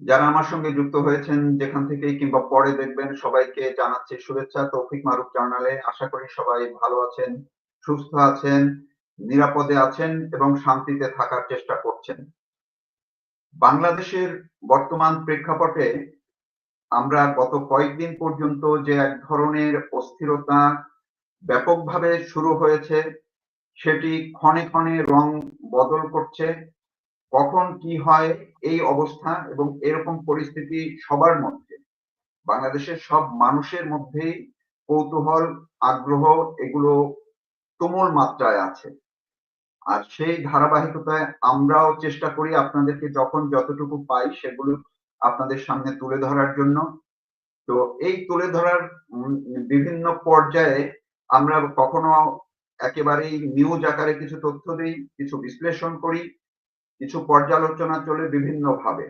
যারা আমার সঙ্গে যুক্ত হয়েছেন যেখান থেকে কিংবা পরে দেখবেন সবাইকে জানাচ্ছি শুভেচ্ছা, তৌফিক মারুফ জার্নালে আশা করি সবাই ভালো আছেন, সুস্থ আছেন, নিরাপদে আছেন এবং শান্তিতে থাকার চেষ্টা করছেন। বাংলাদেশের বর্তমান প্রেক্ষাপটে আমরা গত কয়েকদিন পর্যন্ত যে এক ধরনের অস্থিরতা ব্যাপকভাবে শুরু হয়েছে, সেটি ক্ষণে ক্ষণে রং বদল করছে। কখন কি হয় এই অবস্থা এবং এরকম পরিস্থিতি সবার মধ্যে। বাংলাদেশের সব মানুষের মধ্যেই কৌতূহল, আগ্রহ এগুলো তুমুল মাত্রায় আছে। আর সেই ধারাবাহিকতায় আমরাও চেষ্টা করি আপনাদেরকে যখন যতটুকু পাই সেগুলো আপনাদের সামনে তুলে ধরার জন্য। তো এই তুলে ধরার বিভিন্ন পর্যায়ে আমরা কখনো একেবারেই নিউজ আকারে কিছু তথ্য দিই, কিছু বিশ্লেষণ করি কিছু পর্যালোচনা চলে বিভিন্ন ভাবে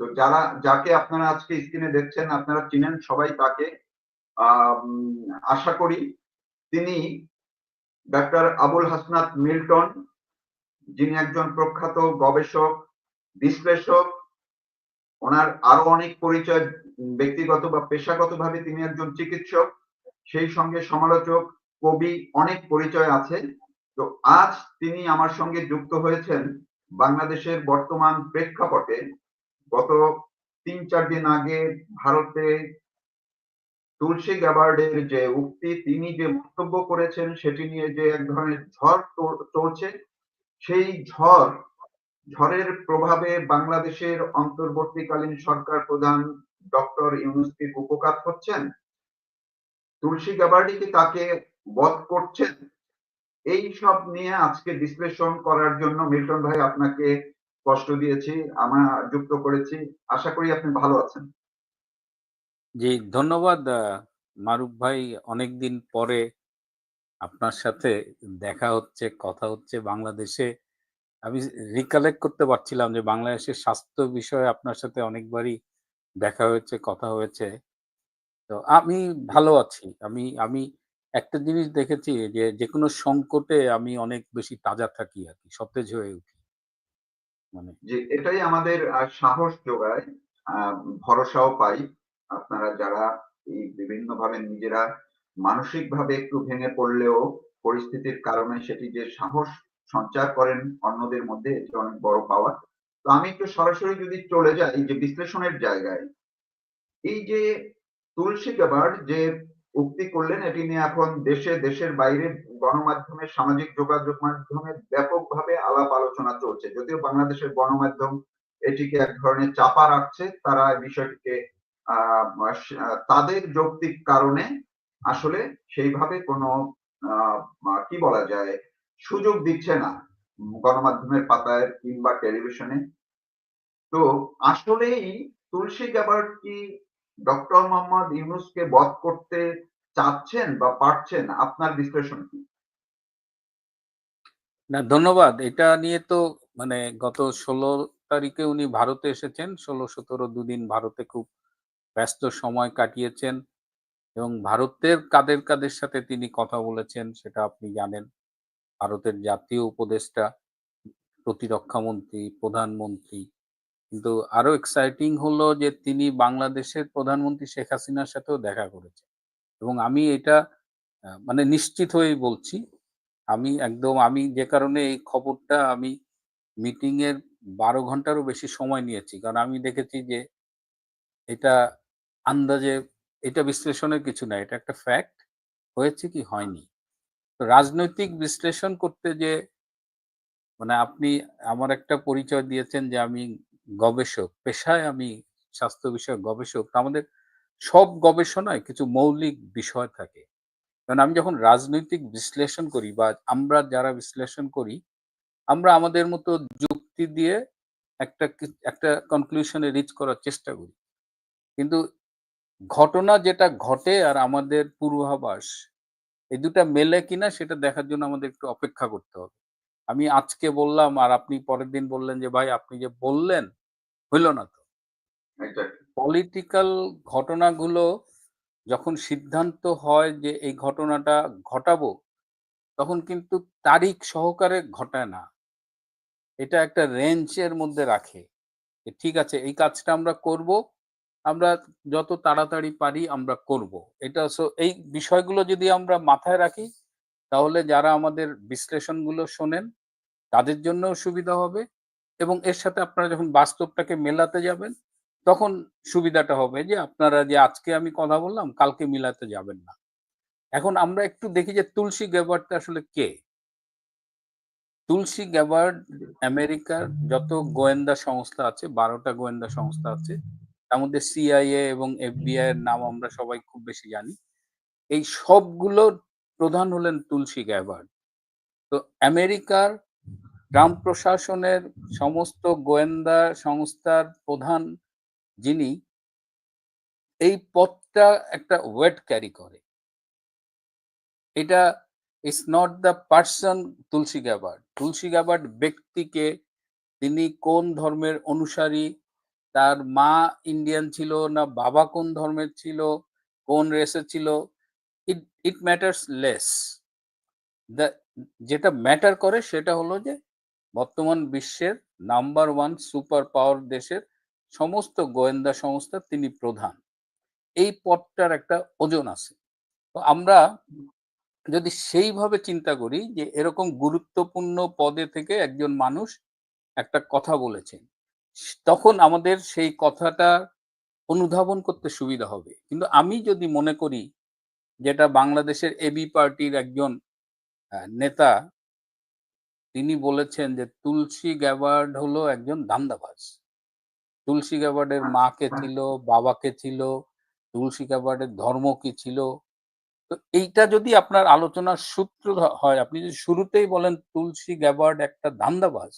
তো যারা, যাকে আপনারা আজকে স্ক্রিনে দেখছেন, আপনারা চিনেন সবাই তাকে। আশা করি তিনি ডাক্তার আবুল হাসনাত মিল্টন, যিনি একজন প্রখ্যাত গবেষক, বিশ্লেষক, ওনার আরও অনেক পরিচয় ব্যক্তিগত বা পেশাগতভাবে তিনি একজন চিকিৎসক, সেই সঙ্গে সমালোচক, কবি, অনেক পরিচয় আছে। তো আজ তিনি আমার সঙ্গে যুক্ত হয়েছেন বাংলাদেশের বর্তমান প্রেক্ষাপটে গত তিন চার দিন আগে ভারতে তুলসী গ্যাবার্ডের যে উক্তি, তিনি যে মন্তব্য করেছেন, সেটি নিয়ে যে এক ধরনের ঝড় চলছে, সেই ঝড়, ঝড়ের প্রভাবে বাংলাদেশের অন্তর্বর্তীকালীন সরকার প্রধান ডক্টর ইউনুস কি উপকার হচ্ছেন তুলসী গ্যাবার্ডি কি তাকে বধ করছেন? এই সব নিয়ে আজকে বিশ্লেষণ করার জন্য মিল্টন ভাই আপনাকে কষ্ট দিয়েছি আমরা যুক্ত করেছি। আশা করি আপনি ভালো আছেন। জি, ধন্যবাদ মারুফ ভাই। অনেকদিন পরে আপনার সাথে দেখা হচ্ছে, কথা হচ্ছে বাংলাদেশে। আমি রিকালেক্ট করতে পারছিলাম যে বাংলাদেশের স্বাস্থ্য বিষয়ে আপনার সাথে অনেকবারই দেখা হয়েছে, কথা হয়েছে। তো আমি ভালো আছি। আমি আমি একটা জিনিস দেখেছি যে, যেকোনো সংকটে আমি অনেক বেশি তাজা থাকি আর কি, সতেজ হয়ে উঠি। মানে যে এটাই আমাদের সাহস যোগায় ভরসাও পাই। আপনারা যারা এই বিভিন্ন ভাবে নিজেরা মানসিক ভাবে একটু ভেঙে পড়লেও পরিস্থিতির কারণে সেটি যে সাহস সঞ্চার করেন অন্যদের মধ্যে, এটি অনেক বড় পাওয়া। তো আমি একটু সরাসরি যদি চলে যাই, যে বিশ্লেষণের জায়গায়, এই যে তুলসী গাবার যে উক্তি করলেন, এটি নিয়ে এখন দেশে, দেশের বাইরে গণমাধ্যমে, সামাজিক যোগাযোগ মাধ্যমে ব্যাপকভাবে আলাপ আলোচনা চলছে। যদিও বাংলাদেশের গণমাধ্যম এটিকে এক ধরনের চাপা রাখছে, তারা বিষয়টিকে তাদের যৌক্তিক কারণে আসলে সেইভাবে কোনো কি বলা যায়, সুযোগ দিচ্ছে না গণমাধ্যমের পাতায় কিংবা টেলিভিশনে। তো আসলেই তুলসী গ্যাবার্ড কি ডক্টর মোহাম্মদ ইউনুসকে বধ করতে চাচ্ছেন বা পারছেন, আপনার বিশ্লেষণ কি? না, ধন্যবাদ। এটা নিয়ে তো মানে গত ষোলো তারিখে উনি ভারতে এসেছেন। ষোলো, সতেরো দুদিন ভারতে খুব ব্যস্ত সময় কাটিয়েছেন এবং ভারতের কাদের কাদের সাথে তিনি কথা বলেছেন সেটা আপনি জানেন। ভারতের জাতীয় উপদেষ্টা, প্রতিরক্ষা মন্ত্রী, প্রধানমন্ত্রী কিন্তু আরও এক্সাইটিং হলো যে তিনি বাংলাদেশের প্রধানমন্ত্রী শেখ হাসিনার সাথেও দেখা করেছেন। এবং আমি এটা মানে নিশ্চিত হয়েই বলছি, আমি একদম, আমি যে কারণে এই খবরটা আমি মিটিং এর বারো ঘন্টারও বেশি সময় নিয়েছি। কারণ আমি দেখেছি যে এটা আন্দাজে, এটা বিশ্লেষণের কিছু না, এটা একটা ফ্যাক্ট হয়েছে কি হয়নি। রাজনৈতিক বিশ্লেষণ করতে যে মানে আপনি আমার একটা পরিচয় দিয়েছেন যে আমি গবেষক, পেশায় আমি স্বাস্থ্য বিষয়ক গবেষক আমাদের সব গবেষণায় কিছু মৌলিক বিষয় থাকে। কারণ আমি যখন রাজনৈতিক বিশ্লেষণ করি বা আমরা যারা বিশ্লেষণ করি, আমরা আমাদের মতো যুক্তি দিয়ে একটা একটা কনক্লুশনে রিচ করার চেষ্টা করি। কিন্তু ঘটনা যেটা ঘটে আর আমাদের পূর্বাভাস, এই দুটা মেলে কিনা সেটা দেখার জন্য আমাদের একটু অপেক্ষা করতে হবে। আমি আজকে বললাম আর আপনি পরের দিন বললেন যে ভাই আপনি যে বললেন হইল না তো। পলিটিক্যাল ঘটনাগুলো যখন সিদ্ধান্ত হয় যে এই ঘটনাটা ঘটাবো তখন কিন্তু তারিখ সহকারে ঘটায় না। এটা একটা রেঞ্জের মধ্যে রাখে ঠিক আছে এই কাজটা আমরা করব আমরা যত তাড়াতাড়ি পারি আমরা করব। এটা সো এই বিষয়গুলো যদি আমরা মাথায় রাখি তাহলে যারা আমাদের বিশ্লেষণগুলো শোনেন, তাদের জন্যও সুবিধা হবে এবং এর সাথে আপনারা যখন বাস্তবটাকে মেলাতে যাবেন, তখন সুবিধাটা হবে যে আপনারা যে আজকে আমি কথা বললাম, কালকে মিলাতে যাবেন না। এখন আমরা একটু দেখি যে তুলসী গ্যাবার্ডটা আসলে কে? তুলসী গ্যাবার্ড আমেরিকার যত গোয়েন্দা সংস্থা আছে, বারোটা গোয়েন্দা সংস্থা আছে, তার মধ্যে সিআইএ এবং এফবিআই এর নাম আমরা সবাই খুব বেশি জানি। এই সবগুলোর প্রধান হলেন তুলসী গ্যাবার্ড তো আমেরিকার ট্রাম্প প্রশাসনের সমস্ত গোয়েন্দা সংস্থার প্রধান যিনি, এই পথটা একটা ওয়েট ক্যারি করে। এটা it's not the person Tulsi Gabbard Tulsi Gabbard ব্যক্তিকে তিনি কোন ধর্মের অনুসারী, তার মা ইন্ডিয়ান ছিল না, বাবা কোন ধর্মের ছিল, কোন রেসের ছিল ইট ম্যাটার্স লেস দ্য যেটা ম্যাটার করে সেটা হলো যে বর্তমান বিশ্বের নাম্বার ওয়ান সুপার পাওয়ার দেশের সমস্ত গোয়েন্দা সংস্থার তিনি প্রধান। এই পদটার একটা ওজন আছে। তো আমরা যদি সেইভাবে চিন্তা করি যে এরকম গুরুত্বপূর্ণ পদে থেকে একজন মানুষ একটা কথা বলেছেন, তখন আমাদের সেই কথাটা অনুধাবন করতে সুবিধা হবে। কিন্তু আমি যদি মনে করি যেটা বাংলাদেশের এবি পার্টির একজন নেতা তিনি বলেছেন যে তুলসী গ্যাবার্ড হলো একজন ধান্দাবাজ। তুলসী গ্যাবার্ডের মাকে ছিল বাবাকে ছিল তুলসী গ্যাবার্ডের ধর্ম কি ছিল? তো এইটা যদি আপনার আলোচনার সূত্র হয় আপনি যদি শুরুতেই বলেন তুলসী গ্যাবার্ড একটা ধান্দাবাজ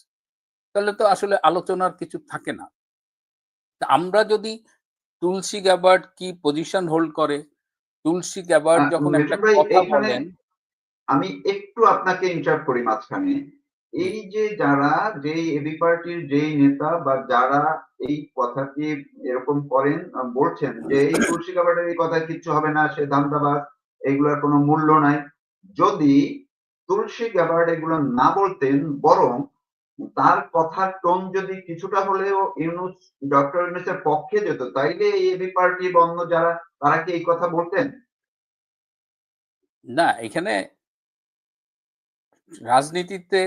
তাহলে তো আসলে আলোচনার কিছু থাকে না। আমরা যদি তুলসী গ্যাবার্ড কি পজিশন হোল্ড করে? তুলসী গ্যাবার্ড যখন একটা কথা বলেন। আমি একটু আপনাকে ইন্টারাপ্ট করি মাঝখানে। এই যে যারা যেই এবি পার্টির যেই নেতা বা যারা এই কথাটি এরকম করেন বলছেন যে এই তুলসী কাবাডের এই কথা কিচ্ছু হবে না সে দামদাবাদ এগুলোর কোনো মূল্য নাই। যদি তুলসী গ্যাবার্ড এগুলো না বলতেন বরং তার কথার টোন যদি কিছুটা হলেও ইউনুস, ডক্টর ইউনুসের পক্ষে যেত, তাইলে এবি পার্টি বন্ধ যারা, তারা কি এই কথা বলতেন? না, এখানে রাজনীতিতে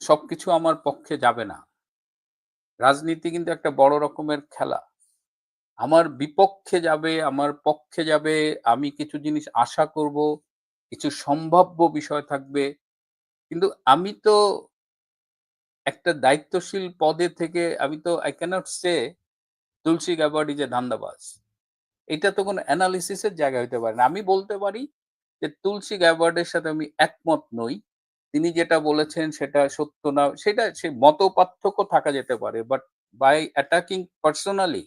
সবকিছু আমার পক্ষে যাবে না। রাজনীতি কিন্তু একটা বড় রকমের খেলা। আমার বিপক্ষে যাবে, আমার পক্ষে যাবে, আমি কিছু জিনিস আশা করব, কিছু সম্ভাব্য বিষয় থাকবে। কিন্তু আমি তো একটা দায়িত্বশীল পদে থেকে আমি তো I can't say Tulsi Gabbard is a ধান্দাবাজ এটা তো কোনো অ্যানালিসিসের জায়গা হতে পারে না। আমি বলতে পারি যে তুলসী গ্যাবার্ডের সাথে আমি একমত নই। তিনি যেটা বলেছেন সেটা সত্য না, সেটা সে মত পার্থক্য থাকা যেতে পারে বাট বাই অ্যাটাকিং পার্সোনালি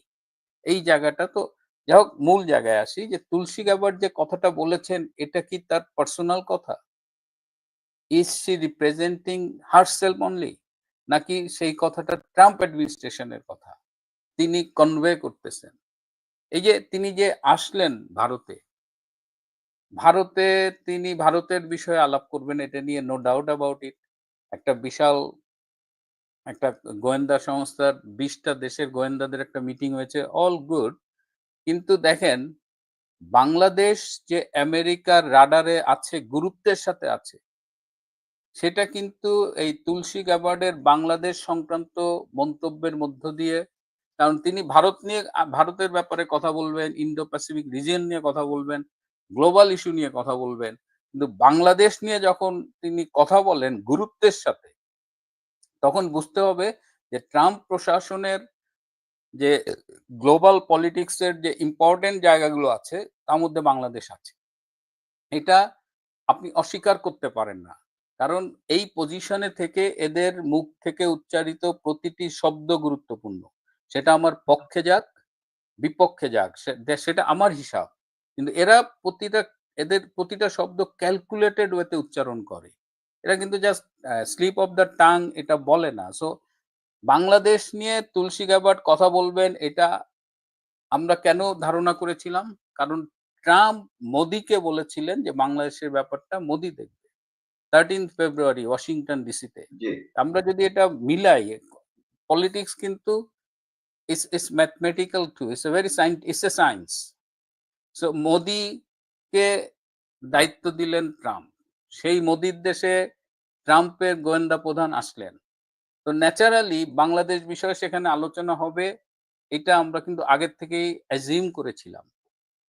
এই জায়গাটা তো, যাই হোক, মূল জায়গায় আসি যে তুলসী গ্যাবার্ড যে কথাটা বলেছেন, এটা কি তার পার্সোনাল কথা? Is she representing herself only নাকি সেই কথাটা ট্রাম্প অ্যাডমিনিস্ট্রেশনের কথা? তিনি কনভে করতেছেন। এই যে তিনি যে আসলেন ভারতে ভারতে তিনি ভারতের বিষয়ে আলাপ করবেন, এটা নিয়ে নো ডাউট অ্যাবাউট ইট একটা বিশাল, একটা গোয়েন্দা সংস্থার বিশটা দেশের গোয়েন্দাদের একটা মিটিং হয়েছে অল গুড কিন্তু দেখেন, বাংলাদেশ যে আমেরিকার রাডারে আছে, গুরুত্বের সাথে আছে সেটা কিন্তু এই তুলসী গ্যাবার্ডের বাংলাদেশ সংক্রান্ত মন্তব্যের মধ্য দিয়ে, কারণ তিনি ভারত নিয়ে, ভারতের ব্যাপারে কথা বলবেন ইন্ডো প্যাসিফিক রিজিয়ন নিয়ে কথা বলবেন, গ্লোবাল ইস্যু নিয়ে কথা বলবেন, কিন্তু বাংলাদেশ নিয়ে যখন তিনি কথা বলেন গুরুত্বের সাথে, তখন বুঝতে হবে যে ট্রাম্প প্রশাসনের যে গ্লোবাল পলিটিক্সের যে ইম্পর্টেন্ট জায়গাগুলো আছে, তার মধ্যে বাংলাদেশ আছে। এটা আপনি অস্বীকার করতে পারেন না। কারণ এই পজিশনে থেকে এদের মুখ থেকে উচ্চারিত প্রতিটি শব্দ গুরুত্বপূর্ণ। সেটা আমার পক্ষে যাক, বিপক্ষে যাক সেটা আমার হিসাব। কিন্তু এরা প্রতিটা, এদের প্রতিটা শব্দ ক্যালকুলেটেড ওয়েতে উচ্চারণ করে। এরা কিন্তু just slip of the tongue এটা বলে না। সো বাংলাদেশ নিয়ে তুলসী গ্যাবার্ড কথা বলবেন, এটা আমরা কেন ধারণা করেছিলাম? কারণ ট্রাম্প মোদিকে বলেছিলেন যে বাংলাদেশের ব্যাপারটা মোদি দেখবে। থার্টিন ফেব্রুয়ারি ওয়াশিংটন ডিসিতে আমরা যদি এটা মিলাই পলিটিক্স কিন্তু it's it's mathematical too. It's a very science. It's a science. So মোদিকে দায়িত্ব দিলেন ট্রাম্প সেই মোদির দেশে ট্রাম্পের গোয়েন্দা প্রধান আসলেন তো ন্যাচারালি বাংলাদেশ বিষয়ে সেখানে আলোচনা হবে এটা আমরা কিন্তু আগের থেকেই অ্যাজিউম করেছিলাম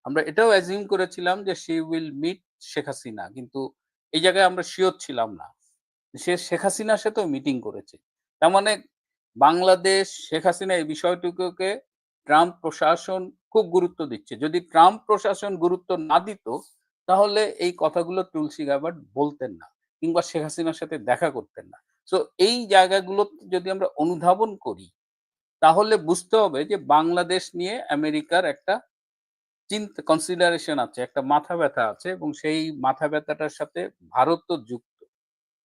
আমরা এটাও অ্যাজিউম করেছিলাম যে she will meet Sheikh Hasina কিন্তু এই জায়গায় আমরা শিওর ছিলাম না। সে শেখ হাসিনার সাথেও মিটিং করেছে। তার মানে বাংলাদেশ শেখ হাসিনা এই বিষয়টুকুকে ট্রাম্প প্রশাসন খুব গুরুত্ব দিচ্ছে। যদি ট্রাম্প প্রশাসন গুরুত্ব না দিত, তাহলে এই কথাগুলো তুলসী গাবার্ড বলতেন না কিংবা শেখ হাসিনার সাথে দেখা করতেন না। সো এই জায়গাগুলো যদি আমরা অনুধাবন করি, তাহলে বুঝতে হবে যে বাংলাদেশ নিয়ে আমেরিকার একটা চিন্তা কনসিডারেশন আছে একটা মাথা ব্যথা আছে এবং সেই মাথা ব্যথাটার সাথে ভারত তো যুক্ত।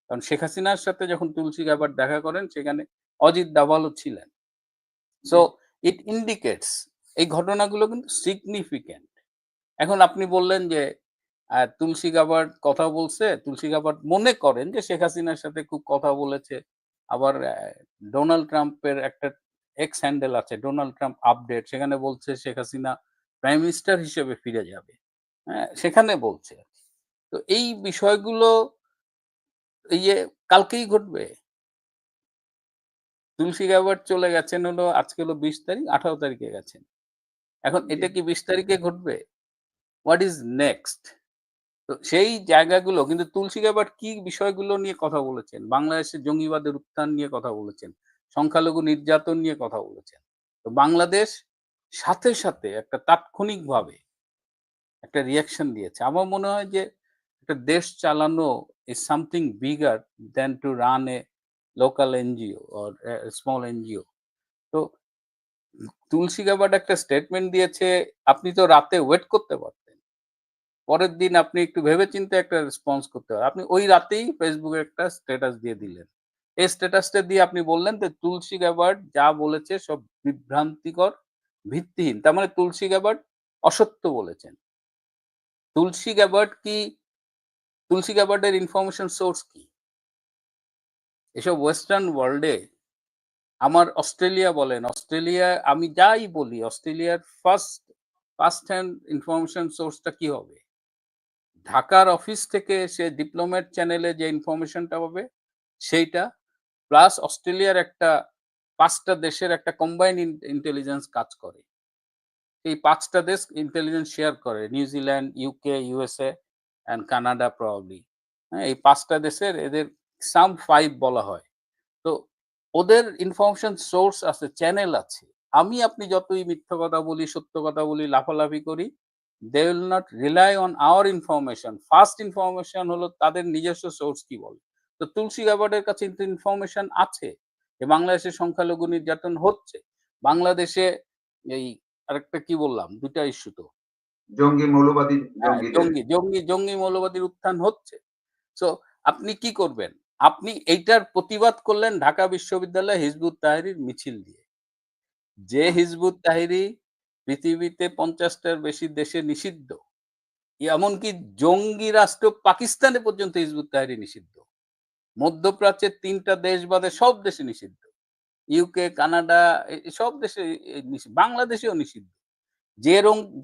কারণ শেখ হাসিনার সাথে যখন তুলসী গাবার্ড দেখা করেন সেখানে অজিত দাভালও ছিলেন। সো ইট ইন্ডিকেটস এই ঘটনাগুলো কিন্তু সিগনিফিক্যান্ট এখন আপনি বললেন যে তুলসী গাবার্ড কথা বলছে তুলসী গাবার্ড মনে করেন যে শেখ হাসিনার সাথে খুব কথা বলেছে। আবার ডোনাল্ড ট্রাম্পের একটা এক্স হ্যান্ডেল আছে ডোনাল্ড ট্রাম্প আপডেট সেখানে বলছে শেখ হাসিনা প্রাইম মিনিস্টার হিসেবে ফিরে যাবে। হ্যাঁ সেখানে বলছে তো এই বিষয়গুলো এই যে কালকেই ঘটবে। তুলসী গাবার্ড চলে গেছেন হলো আজকে হলো বিশ তারিখ আঠারো তারিখে গেছেন। এখন এটা কি বিশ তারিখে ঘটবে? হোয়াট ইজ নেক্সট তো সেই জায়গাগুলো কিন্তু তুলসী গাবার্ড কি বিষয়গুলো নিয়ে কথা বলেছেন? বাংলাদেশের জঙ্গিবাদের উত্থান নিয়ে কথা বলেছেন। সংখ্যালঘু নির্যাতন নিয়ে কথা বলেছেন। তো বাংলাদেশ সাথে সাথে একটা তাৎক্ষণিকভাবে একটা রিয়াকশন দিয়েছে। আমার মনে হয় যে একটা দেশ চালানো is something bigger than to run a local NGO or small NGO তো তুলসী গাবার্ড একটা স্টেটমেন্ট দিয়েছে, আপনি তো রাতে ওয়েট করতে পারতেন। পরের দিন আপনি একটু ভেবেচিন্তে একটা রেসপন্স করতে পারেন আপনি ওই রাতেই ফেসবুকে একটা স্ট্যাটাস দিয়ে দিলেন। এই স্ট্যাটাসটা দিয়ে আপনি বললেন যে, তুলসী গাবার্ড যা বলেছে সব বিভ্রান্তিকর ভিত্তিহীন। তার মানে তুলসী গাবার্ড অসত্য বলেছেন। তুলসী গাবার্ড কি? তুলসী গাবার্ডের ইনফরমেশন সোর্স কি? এসব ওয়েস্টার্ন ওয়ার্ল্ডে আমার অস্ট্রেলিয়া বলেন, অস্ট্রেলিয়া আমি যাই বলি, অস্ট্রেলিয়ার ফার্স্ট ফার্স্ট হ্যান্ড ইনফরমেশন সোর্সটা কি হবে? ঢাকার অফিস থেকে সে ডিপ্লোমেট চ্যানেলে যে ইনফরমেশনটা পাবে সেইটা প্লাস অস্ট্রেলিয়ার একটা পাঁচটা দেশের একটা কম্বাইন ইন্টেলিজেন্স কাজ করে। এই পাঁচটা দেশ ইন্টেলিজেন্স শেয়ার করে New Zealand UK USA and Canada probably হ্যাঁ এই পাঁচটা দেশের এদের সাম ফাইভ বলা হয়। তো ওদের ইনফরমেশন সোর্স আছে চ্যানেল আছে। আমি আপনি যতই মিথ্যা কথা বলি, সত্য কথা বলি, লাফালাফি করি they will not rely on our information first information হলো তাদের নিজস্ব সোর্স কি বলে? তো তুলসী গাবার্ডের কাছে ইনফরমেশন আছে। যে বাংলাদেশে সংখ্যালঘু নির্যাতন হচ্ছে বাংলাদেশে এই আরেকটা কি বললাম? দুটা ইস্যু তো। জঙ্গি মৌলবাদী হ্যাঁ, জঙ্গি জঙ্গি জঙ্গি মৌলবাদীর উত্থান হচ্ছে। সো আপনি কি করবেন? আপনি এইটার প্রতিবাদ করলেন ঢাকা বিশ্ববিদ্যালয় হিজবুত তাহিরির মিছিল দিয়ে। যে হিজবুত তাহিরি পৃথিবীতে পঞ্চাশটার বেশি দেশে নিষিদ্ধ এমনকি জঙ্গি রাষ্ট্র পাকিস্তানে পর্যন্ত হিজবুত তাহিরি নিষিদ্ধ। মধ্যপ্রাচ্যের তিনটা দেশ বাদে সব দেশে নিষিদ্ধ। ইউকে কানাডা সব দেশে বাংলাদেশেও নিষিদ্ধ। যে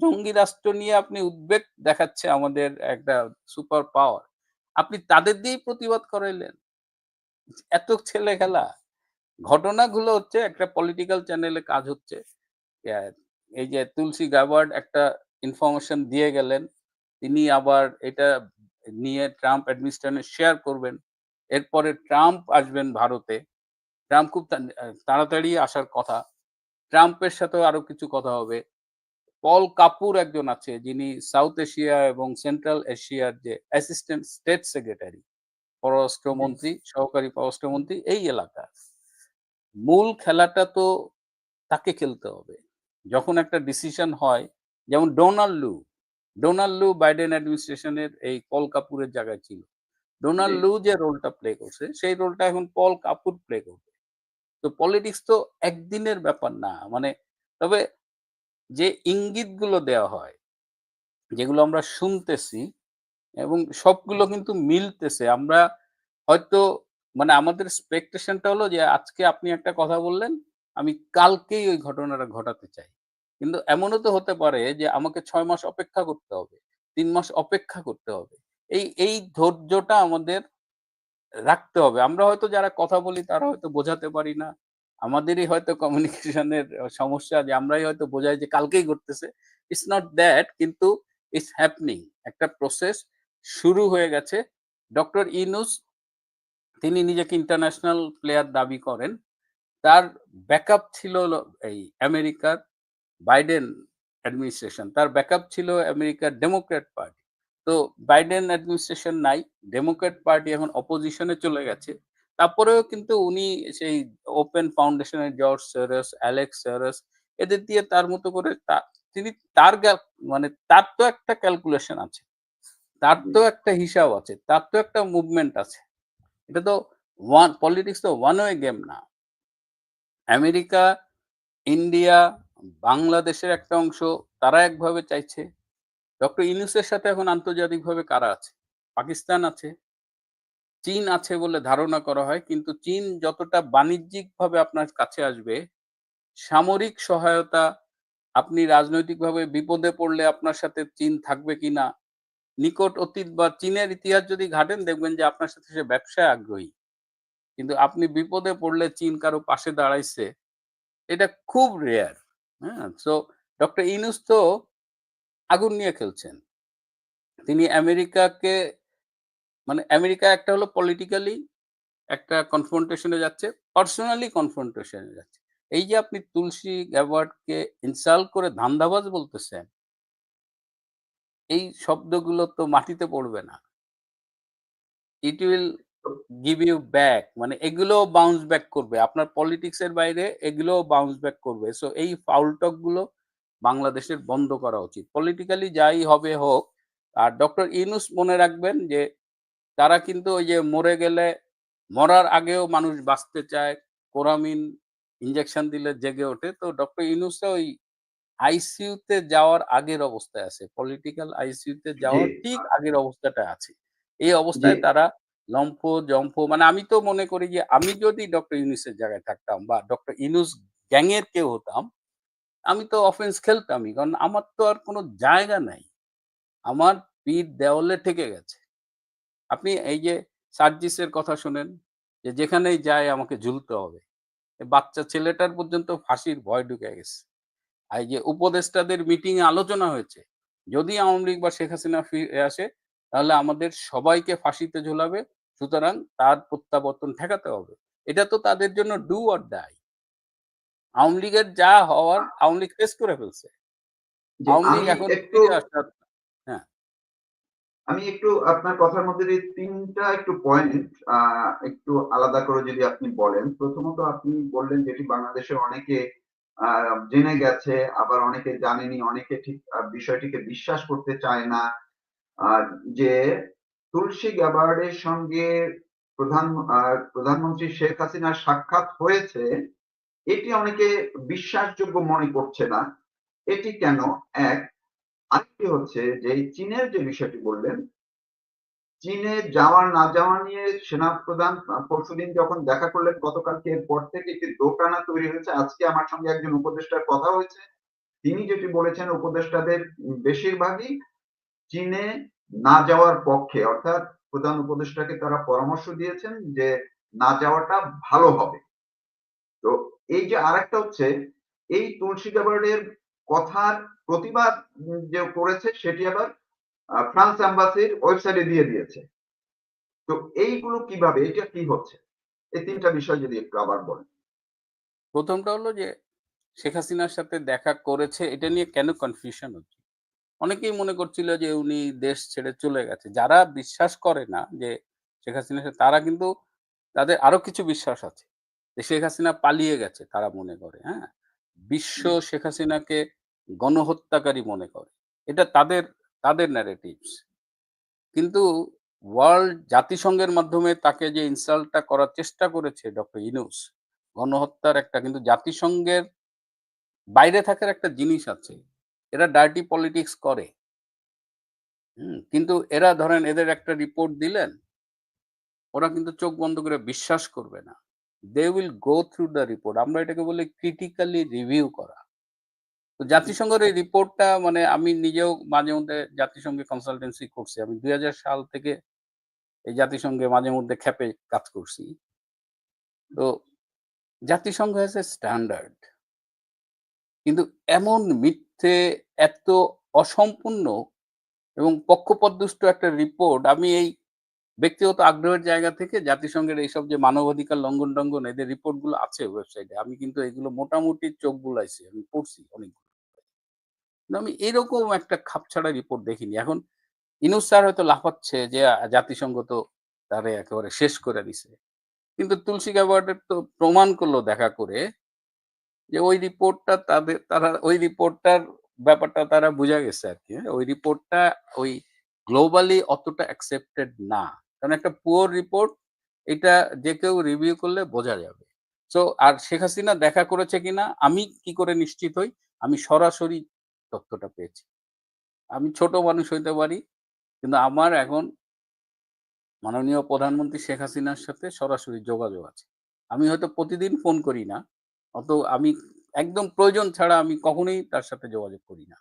জঙ্গি রাষ্ট্র নিয়ে আপনি উদ্বেগ দেখাচ্ছে আমাদের একটা সুপার পাওয়ার আপনি তাদের দিয়েই প্রতিবাদ করাইলেন। এত ছেলে খেলা ঘটনাগুলো হচ্ছে একটা পলিটিক্যাল চ্যানেলে কাজ হচ্ছে। এই যে তুলসী গাবার্ড একটা ইনফরমেশন দিয়ে গেলেন। তিনি আবার এটা নিয়ে ট্রাম্প অ্যাডমিনিস্ট্রেশনে শেয়ার করবেন। এরপরে ট্রাম্প আসবেন ভারতে। ট্রাম্প খুব তাড়াতাড়ি আসার কথা। ট্রাম্পের সাথেও আরও কিছু কথা হবে। পল কাপুর একজন আছে যিনি সাউথ এশিয়া এবং সেন্ট্রাল এশিয়ার যে অ্যাসিস্ট্যান্ট স্টেট সেক্রেটারি পররাষ্ট্রমন্ত্রী সহকারী পররাষ্ট্রমন্ত্রী এই এলাকা মূল খেলাটা তো তাকে খেলতে হবে। যখন একটা ডিসিশন হয় যেমন ডোনাল্ড লু ডোনাল্ড লু বাইডেন অ্যাডমিনিস্ট্রেশনের এই পল কাপুরের জায়গায় ছিল। ডোনাল্ড। লু যে রোলটা প্লে করছে সেই রোলটা এখন পল কাপুর প্লে করবে। তো পলিটিক্স তো একদিনের ব্যাপার না মানে তবে যে ইঙ্গিতগুলো দেওয়া হয় যেগুলো আমরা শুনতেছি এবং সবগুলো কিন্তু মিলতেছে আমরা হয়তো মানে আমাদের এক্সপেকটেশনটা হলো যে আজকে আপনি একটা কথা বললেন আমি কালকেই ওই ঘটনাটা ঘটাতে চাই। কিন্তু এমনও তো হতে পারে যে আমাকে ছয় মাস অপেক্ষা করতে হবে তিন মাস অপেক্ষা করতে হবে। এই এই ধৈর্যটা আমাদের রাখতে হবে। আমরা হয়তো যারা কথা বলি তারা হয়তো বোঝাতে পারি না। আমাদেরই হয়তো কমিউনিকেশনের সমস্যা যে আমরাই হয়তো বোঝাই যে কালকেই ঘটতেছে। ইটস নট দ্যাট কিন্তু ইটস হ্যাপনিং একটা প্রসেস শুরু হয়ে গেছে। ডক্টর ইনুস তিনি নিজেকে ইন্টারন্যাশনাল প্লেয়ার দাবি করেন। তার ব্যাকআপ ছিল এই আমেরিকার বাইডেন অ্যাডমিনিস্ট্রেশন তার ব্যাকআপ ছিল আমেরিকার ডেমোক্র্যাট পার্টি তো বাইডেন অ্যাডমিনিস্ট্রেশন নাই ডেমোক্র্যাট পার্টি এখন অপোজিশনে চলে গেছে। তারপরেও কিন্তু উনি সেই ওপেন ফাউন্ডেশনের জর্জ সেরাস অ্যালেক্স সেরাস এদের দিয়ে তার মতো করে তিনি তার মানে তার তো একটা ক্যালকুলেশন আছে তার তো একটা হিসাব আছে তার তো একটা মুভমেন্ট আছে। এটা তো ওয়ান পলিটিক্স তো ওয়ান ওয়ে গেম না। আমেরিকা ইন্ডিয়া বাংলাদেশের একটা অংশ তারা একভাবে চাইছে। ডক্টর ইউনুসের সাথে এখন আন্তর্জাতিকভাবে কারা আছে? পাকিস্তান আছে। চীন আছে বলে ধারণা করা হয়, কিন্তু চীন যতটা বাণিজ্যিকভাবে আপনার কাছে আসবে, সামরিক সহায়তা, আপনি রাজনৈতিকভাবে বিপদে পড়লে আপনার সাথে চীন থাকবে কিনা নিকট অতীত বা চীনের ইতিহাস যদি ঘাটেন, দেখবেন যে আপনার সাথে সে ব্যবসায় আগ্রহী। কিন্তু আপনি বিপদে পড়লে চীন কারও পাশে দাঁড়াইছে, এটা খুব রেয়ার হ্যাঁ? সো ডক্টর ইনুস তো আগুন নিয়ে খেলছেন। তিনি আমেরিকাকে মানে আমেরিকা একটা হলো পলিটিক্যালি একটা কনফ্রন্টেশনে যাচ্ছে পার্সোনালি কনফ্রন্টেশনে যাচ্ছে। এই যে আপনি তুলসী গ্যাবার্ডকে ইনসাল্ট করে ধান্দাবাজ বলতেছেন, এই শব্দগুলো তো মাটিতে পড়বে না। It will give you back মানে এগুলোও বাউন্স ব্যাক করবে। আপনার পলিটিক্স এর বাইরে এগুলোও বাউন্স ব্যাক করবে। সো এই ফাউল টকগুলো বাংলাদেশের বন্ধ করা উচিত। পলিটিক্যালি যাই হবে হোক আর ডক্টর ইনুস মনে রাখবেন যে তারা কিন্তু ওই যে মরে গেলে মরার আগেও মানুষ বাঁচতে চায় কোরামিন ইনজেকশন দিলে জেগে ওঠে। তো ডক্টর ইনুসে ওই আইসিইউতে যাওয়ার আগের অবস্থায় আছে। পলিটিক্যাল আইসিইউতে যাওয়ার ঠিক আগের অবস্থাটা আছে। এই অবস্থায় তারা লম্ফ জম্ফ মানে আমি তো মনে করি যে আমি যদি ডক্টর ইউনুসের জায়গায় থাকতাম বা ডক্টর ইনুস গ্যাংয়ের কেউ হতাম আমি তো অফেন্স খেলতামই, কারণ আমার তো আর কোনো জায়গা নাই। আমার পিঠ দেওয়ালে ঠেকে গেছে। আপনি এই যে সার্জিসের কথা শোনেন, যে যেখানেই যায় আমাকে ঝুলতে হবে। বাচ্চা ছেলেটার পর্যন্ত ফাঁসির ভয় ঢুকে গেছে। আর এই যে উপদেষ্টাদের মিটিং এ আলোচনা হয়েছে, যদি আওয়ামী লীগ বা শেখ হাসিনা ফিরে আসে, তাহলে আমাদের সবাইকে ফাঁসিতে ঝোলাবে, সুতরাং তার প্রত্যাবর্তন ঠেকাতে হবে। এটা তো তাদের জন্য ডু অর ডাই আওয়ামী লীগের যা হওয়ার আওয়ামী লীগ ফেস করে ফেলছে। আওয়ামী লীগ আমি এখন একটু আমি একটু আপনার কথার মধ্যে দিয়ে তিনটা একটু পয়েন্ট একটু আলাদা করে যদি আপনি বলেন। প্রথমত আপনি বললেন যেটি বাংলাদেশের অনেকে জেনে গেছে আবার অনেকে জানেনি অনেকে ঠিক বিষয়টিকে বিশ্বাস করতে চায় না যে তুলসী গ্যাবার্ডের সঙ্গে প্রধান প্রধানমন্ত্রী শেখ হাসিনার সাক্ষাৎ হয়েছে এটি অনেকে বিশ্বাসযোগ্য মনে করছে না। এটি কেন? এক, আরেকটি হচ্ছে যে চীনের যে বিষয়টি বললেন, চীনে যাওয়ার না যাওয়া নিয়ে সেনাপ্রধান পরশুদিন যখন দেখা করলেন, গতকালকে এরপর থেকে একটি দোটানা তৈরি হয়েছে। আজকে আমার সঙ্গে একজন উপদেষ্টার কথা হয়েছে। তিনি যেটি বলেছেন, উপদেষ্টাদের বেশিরভাগই চীনে না যাওয়ার পক্ষে, অর্থাৎ প্রধান উপদেষ্টাকে তারা পরামর্শ দিয়েছেন যে না যাওয়াটা ভালো হবে। তো এই যে আরেকটা হচ্ছে, এই তুলসী গ্যাবার্ডের কথার প্রতিবাদ যে করেছে সেটি আবার ফ্রান্স অ্যাম্বাসির ওয়েবসাইটে দিয়ে দিয়েছে। তো এইগুলো কীভাবে এটা কি হচ্ছে? এই তিনটা বিষয় যদি একটু আবার বলেন। প্রথমটা হলো যে, শেখ হাসিনার সাথে দেখা করেছে, এটা নিয়ে কেন কনফিউশন হচ্ছে? অনেকেই মনে করছিল যে, উনি দেশ ছেড়ে চলে গেছে। যারা বিশ্বাস করে না যে শেখ হাসিনার সাথে, তারা কিন্তু তাদের আরও কিছু বিশ্বাস আছে। শেখ হাসিনা পালিয়ে গেছে তারা মনে করে হ্যাঁ? বিশ্ব শেখ হাসিনাকে গণহত্যাকারী মনে করে। এটা তাদের তাদের ন্যারেটিভস কিন্তু ওয়ার্ল্ড জাতিসংঘের মাধ্যমে তাকে যে ইনসাল্টটা করার চেষ্টা করেছে ডক্টর ইনুস গণহত্যার একটা কিন্তু জাতিসংঘের বাইরে থাকার একটা জিনিস আছে। এরা ডার্টি পলিটিক্স করে। হুম, কিন্তু এরা ধরেন এদের একটা রিপোর্ট দিলেন ওরা কিন্তু চোখ বন্ধ করে বিশ্বাস করবে না। They will go through the report আমরা এটাকে বলি ক্রিটিক্যালি রিভিউ করা। তো জাতিসংঘের এই রিপোর্টটা মানে আমি নিজেও মাঝে মধ্যে জাতিসংঘে কনসালটেন্সি করছি। আমি দুই হাজার সাল থেকে এই জাতিসংঘে মাঝে মধ্যে খ্যাপে কাজ করছি। তো জাতিসংঘ হ্যাজ এ স্ট্যান্ডার্ড কিন্তু এমন মিথ্যে, এত অসম্পূর্ণ এবং পক্ষপদুষ্ট একটা রিপোর্ট আমি এই ব্যক্তিগত আগ্রহের জায়গা থেকে জাতিসংঘের এইসব যে মানবাধিকার লঙ্ঘন টঙ্ঘন এদের রিপোর্টগুলো আছে ওয়েবসাইটে আমি কিন্তু এগুলো মোটামুটি চোখ বুলাইছি, আমি পড়ছি অনেকগুলো। আমি এরকম একটা খাপছাড়া রিপোর্ট দেখিনি। এখন ইনুস স্যার হয়তো লাফাচ্ছে যে জাতিসংঘ তো তারে একেবারে শেষ করে দিছে। কিন্তু তুলসী গাবার্ডের তো প্রমাণ করল দেখা করে যে, ওই রিপোর্টটা তাদের, তারা, ওই রিপোর্টটার ব্যাপারটা তারা বোঝা গেছে আর কি। হ্যাঁ? ওই রিপোর্টটা ওই গ্লোবালি অতটা অ্যাকসেপ্টেড না। কারণ একটা পুয়ার রিপোর্ট এটা যে কেউ রিভিউ করলে বোঝা যাবে। সো আর শেখ হাসিনা দেখা করেছে কিনা আমি কি করে নিশ্চিত হই? আমি সরাসরি তথ্যটা পেয়েছি। আমি ছোট মানুষ হইতে পারি কিন্তু আমার এখন মাননীয় প্রধানমন্ত্রী শেখ হাসিনার সাথে সরাসরি যোগাযোগ আছে। আমি হয়তো প্রতিদিন ফোন করি না অত আমি একদম প্রয়োজন ছাড়া আমি কখনোই তার সাথে যোগাযোগ করি না।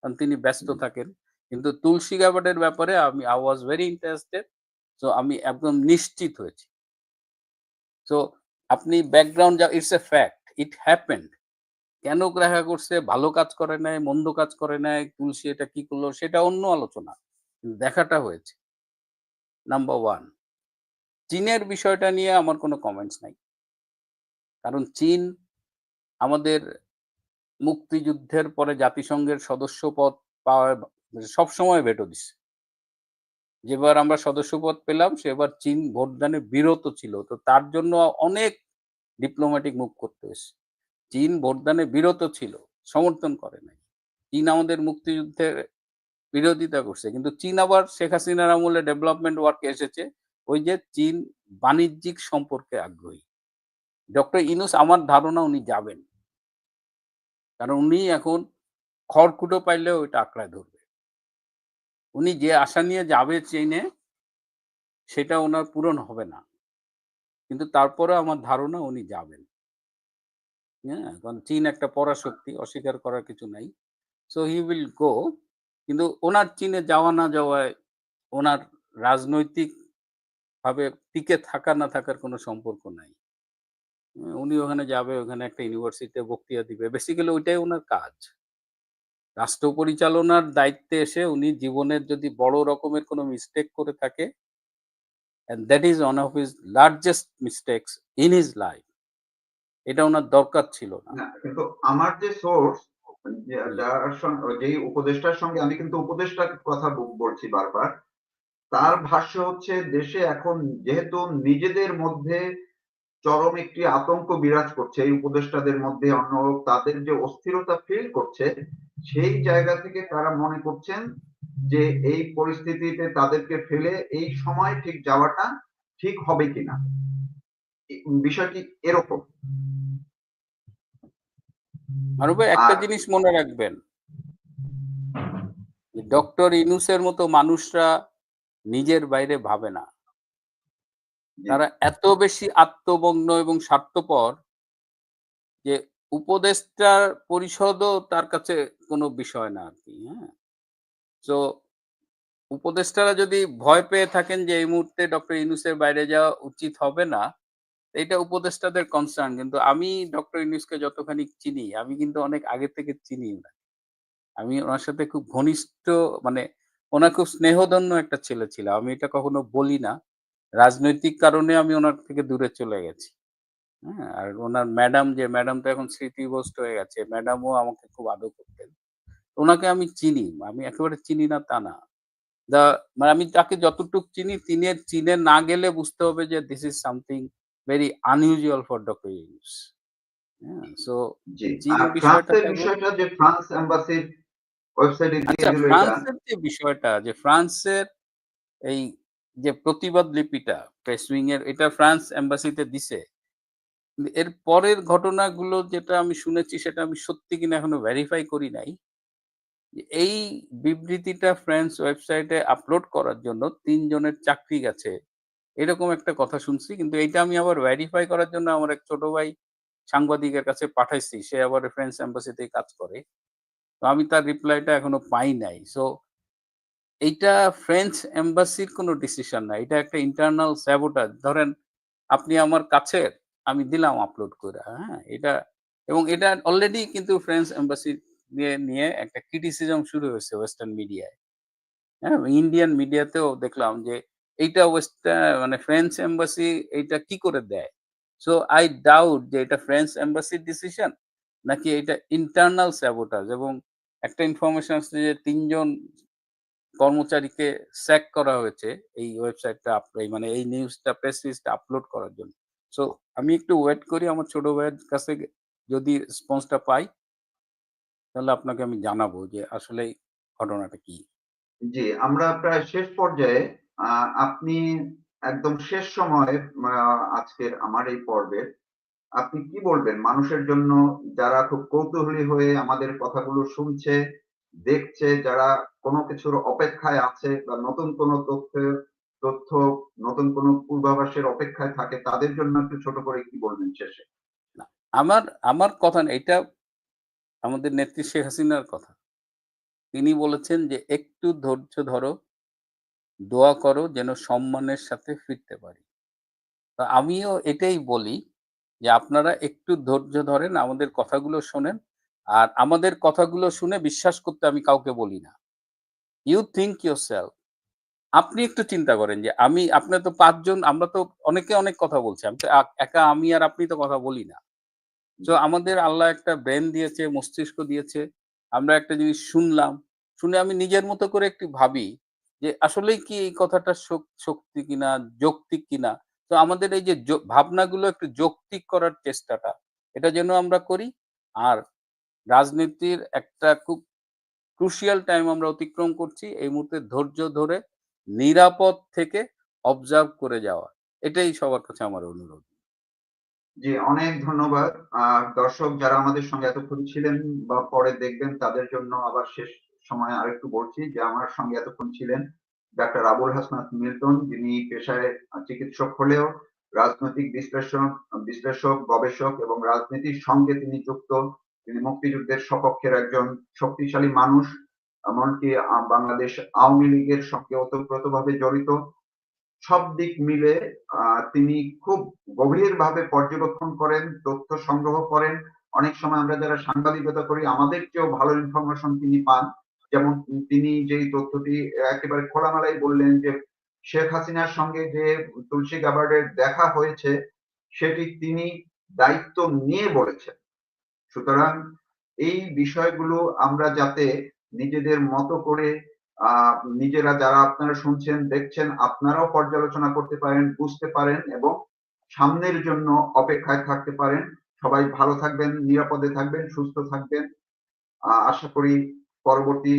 কারণ তিনি ব্যস্ত থাকেন কিন্তু তুলসী গাবার্ডের ব্যাপারে আমি I was very interested so আমি একদম নিশ্চিত হয়েছি। সো আপনি ব্যাকগ্রাউন্ড যা it's a fact it happened কেন দেখা করছে ভালো কাজ করে নাই, মন্দ কাজ করে নাই, তুলসী এটা কি করল, সেটা অন্য আলোচনা। দেখাটা হয়েছে। নাম্বার ওয়ান চীনের বিষয়টা নিয়ে আমার কোনো কমেন্টস নাই। কারণ চীন আমাদের মুক্তিযুদ্ধের পরে জাতিসংঘের সদস্য পদ পাওয়ার সবসময় ভেটো দিচ্ছে যেবার আমরা সদস্যপদ পেলাম, সেবার চীন ভোটদানে বিরত ছিল। তো তার জন্য অনেক ডিপ্লোম্যাটিক মুখ করতে হয়েছে। চীন ভোটদানে বিরত ছিল, সমর্থন করে নাই। চীন আমাদের মুক্তিযুদ্ধের বিরোধিতা করছে। কিন্তু চীন আবার শেখ হাসিনার আমলে ডেভেলপমেন্ট ওয়ার্কে এসেছে, ওই যে চীন বাণিজ্যিক সম্পর্কে আগ্রহী। ডক্টর ইনুস আমার ধারণা উনি যাবেন। কারণ উনি এখন খড়কুটো পাইলেও ওইটা আঁকড়ায় ধরবে। উনি যে আশা নিয়ে যাবে চেনে সেটা ওনার পূরণ হবে না। কিন্তু তারপরে আমার ধারণা উনি যাবেন। হ্যাঁ কারণ চীন একটা পরাশক্তি, অস্বীকার করার কিছু নাই। সো হি উইল গো কিন্তু ওনার চীনে যাওয়া না যাওয়ায় ওনার রাজনৈতিক ভাবে টিকে থাকা না থাকার কোনো সম্পর্ক নাই। উনি ওখানে যাবে, ওখানে একটা ইউনিভার্সিটিতে বক্তৃতা দিবে। বেসিক্যালি ওইটাই ওনার কাজ। রাষ্ট্র পরিচালনার দায়িত্বে এসে উনি জীবনের যদি বড় রকমের কোনো মিস্টেক করে থাকে and that is one of his largest mistakes in his life এটা ওনার দরকার ছিল না। না কিন্তু আমার যে সোর্স যেই উপদেষ্টার সঙ্গে আমি কিন্তু উপদেষ্টার কথা বলছি বারবার তার ভাষ্য হচ্ছে দেশে এখন যেহেতু নিজেদের মধ্যে চরম একটি আতঙ্ক বিরাজ করছে এই উপদেষ্টাদের মধ্যে অন্য তাদের যে অস্থিরতা ফিল করছে সেই জায়গা থেকে তারা মনে করছেন যে এই পরিস্থিতিতে তাদেরকে ফেলে এই সময় ঠিক যাওয়াটা ঠিক হবে কিনা। বিষয়টি এরকম। একটা জিনিস মনে রাখবেন। ডক্টর ইনুসের মতো মানুষরা নিজের বাইরে ভাবে না। তারা এত বেশি আত্মমগ্ন এবং স্বার্থপর যে উপদেষ্টার পরিষদও তার কাছে কোনো বিষয় না আর কি হ্যাঁ? তো উপদেষ্টারা যদি ভয় পেয়ে থাকেন যে এই মুহূর্তে ডক্টর ইনুসের বাইরে যাওয়া উচিত হবে না এটা উপদেষ্টাদের কনসার্ন কিন্তু আমি ডক্টর ইনুসকে যতখানি চিনি, আমি কিন্তু অনেক আগে থেকে চিনি না আমি ওনার সাথে খুব ঘনিষ্ঠ মানে ওনার খুব স্নেহধন্য একটা ছেলে ছিল। আমি এটা কখনো বলি না। রাজনৈতিক কারণে আমি ওনার থেকে দূরে চলে গেছি। হ্যাঁ আর ওনার ম্যাডাম যে ম্যাডাম তো এখন স্মৃতিভ্রষ্ট হয়ে গেছে ম্যাডামও আমাকে খুব আদর করতেন। ওনাকে আমি চিনি আমি একেবারে চিনি না তা না। দা মানে আমি তাকে যতটুকু চিনি তিনি চীনে না গেলে বুঝতে হবে যে this is something very unusual for doctor Yunus হ্যাঁ সো বিষয়টা ফ্রান্সের যে ফ্রান্স এম্বাসির ওয়েবসাইটে আচ্ছা ফ্রান্সের যে বিষয়টা যে ফ্রান্সের এই যে প্রতিবাদ লিপিটা প্রেস উইং এর এটা ফ্রান্স এম্বাসিতে দিছে। এর পরের ঘটনাগুলো যেটা আমি শুনেছি সেটা আমি সত্যি কিনা এখনও ভেরিফাই করি নাই এই বিবৃতিটা ফ্রান্স ওয়েবসাইটে আপলোড করার জন্য তিনজনের চাকরি গেছে। এরকম একটা কথা শুনছি, কিন্তু এটা আমি আবার ভেরিফাই করার জন্য আমার এক ছোট ভাই সাংবাদিকের কাছে পাঠাইছি, সে আবার ফ্রেঞ্চ এম্বাসিতে কাজ করে। তো আমি তার রিপ্লাইটা এখনও পাই নাই। সো এইটা ফ্রেঞ্চ এম্বাসির কোনো ডিসিশন না, এটা একটা ইন্টারনাল স্যাবোটাজ ধরেন, আপনি আমার কাছের আমি দিলাম আপলোড করে হ্যাঁ? এটা এবং এটা অলরেডি কিন্তু ফ্রেঞ্চ এম্বাসি নিয়ে নিয়ে একটা ক্রিটিসিজম শুরু হয়েছে ওয়েস্টার্ন মিডিয়ায় হ্যাঁ? ইন্ডিয়ান মিডিয়াতেও দেখলাম যে এইটা ওয়েস্ট মানে ফ্রেঞ্চ এম্বাসি এইটা কি করে দেয়? সো আই ডাউট যে এটা ফ্রেঞ্চ এম্বাসির ডিসিশন নাকি এটা ইন্টারনাল স্যাবোটাজ এবং একটা ইনফরমেশন আসছে যে তিনজন কর্মচারীকে স্যাক করা হয়েছে এই ওয়েবসাইটটা মানে এই নিউজটা প্রেস রিলিজটা আপলোড করার জন্য। সো আমি একটু ওয়েট করি আমার ছোট ভাইয়ের কাছে যদি রেসপন্সটা পাই, তাহলে আপনাকে আমি জানাব যে আসলে ঘটনাটা কি। জি, আমরা প্রায় শেষ পর্যায়ে আপনি একদম শেষ সময়ে আজকের আমার এই পর্বের, আপনি কি বলবেন? মানুষের জন্য যারা খুব কৌতূহলী হয়ে আমাদের কথাগুলো শুনছে, দেখছে, যারা কোনো কিছুর অপেক্ষায় আছে বা নতুন কোনো তথ্য তথ্য নতুন কোনো পূর্বাভাসের অপেক্ষায় থাকে, তাদের জন্য একটু ছোট করে কি বলবেন শেষে? আমার আমার কথা এটা আমাদের নেত্রী শেখ হাসিনার কথা। তিনি বলেছেন যে, একটু ধৈর্য ধরো, দোয়া করো যেন সম্মানের সাথে ফিরতে পারি। তা আমিও এটাই বলি যে, আপনারা একটু ধৈর্য ধরেন, আমাদের কথাগুলো শোনেন। আর আমাদের কথাগুলো শুনে বিশ্বাস করতে আমি কাউকে বলি না। ইউ থিঙ্ক ইউর সেলফ আপনি একটু চিন্তা করেন যে আমি আপনি তো পাঁচজন, আমরা তো অনেকে অনেক কথা বলছি। আমি তো একা- আমি আর আপনি তো কথা বলি না। তো আমাদের আল্লাহ একটা ব্রেন দিয়েছে, মস্তিষ্ক দিয়েছে। আমরা একটা জিনিস শুনলাম। শুনে আমি নিজের মতো করে একটু ভাবি যে আসলেই কি এই কথাটা শক- শক্তি কিনা, যৌক্তিক কিনা? তো আমাদের এই যে ভাবনাগুলো একটু যৌক্তিক করার চেষ্টাটা, এটা যেন আমরা করি। আর রাজনীতির একটা খুব ক্রুশিয়াল টাইম আমরা অতিক্রম করছি। এই মুহূর্তে ধৈর্য ধরে নিরাপদ থেকে অবজার্ভ করে যাওয়া। এটাই সবার কাছে আমার অনুরোধ। জি, অনেক ধন্যবাদ। আহ দর্শক যারা আমাদের সঙ্গে এতক্ষণ ছিলেন বা পরে দেখবেন, তাদের জন্য আবার শেষ সময় আরেকটু বলছি যে, আমার সঙ্গে এতক্ষণ ছিলেন ডাক্তার আবুল হাসনাত মিল্টন, যিনি পেশায় চিকিৎসক হলেও রাজনৈতিক বিশ্লেষক বিশ্লেষক, গবেষক এবং রাজনীতির সঙ্গে তিনি যুক্ত। তিনি মুক্তিযুদ্ধের সপক্ষের একজন শক্তিশালী মানুষ। এমনকি বাংলাদেশ আওয়ামী লীগের সঙ্গে ওতপ্রোতভাবে জড়িত। সব দিক মিলে তিনি খুব গভীরভাবে পর্যবেক্ষণ করেন, তথ্য সংগ্রহ করেন। অনেক সময় আমরা যারা সাংবাদিকতা করি, আমাদের চেয়েও ভালো ইনফরমেশন তিনি পান। যেমন তিনি যেই তথ্যটি একেবারে খোলামেলাই বললেন যে, শেখ হাসিনার সঙ্গে যে তুলসী গাবার্ডের দেখা হয়েছে, সেটি তিনি দায়িত্ব নিয়ে বলেছেন। সুতরাং এই বিষয়গুলো আমরা যাতে নিজেদের মতো করে নিজেরা যারা আপনারা শুনছেন, দেখছেন, আপনারাও পর্যালোচনা করতে পারেন, বুঝতে পারেন এবং সামনের জন্য অপেক্ষায় থাকতে পারেন। সবাই ভালো থাকবেন, নিরাপদে থাকবেন, সুস্থ থাকবেন। আশা করি পরবর্তী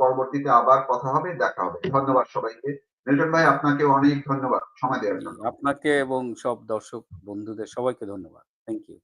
পরবর্তীতে আবার কথা হবে, দেখা হবে। ধন্যবাদ সবাইকে। মিল্টন ভাই আপনাকে অনেক ধন্যবাদ সময় দেওয়ার জন্য। আপনাকে এবং সব দর্শক বন্ধুদের সবাইকে ধন্যবাদ। Thank you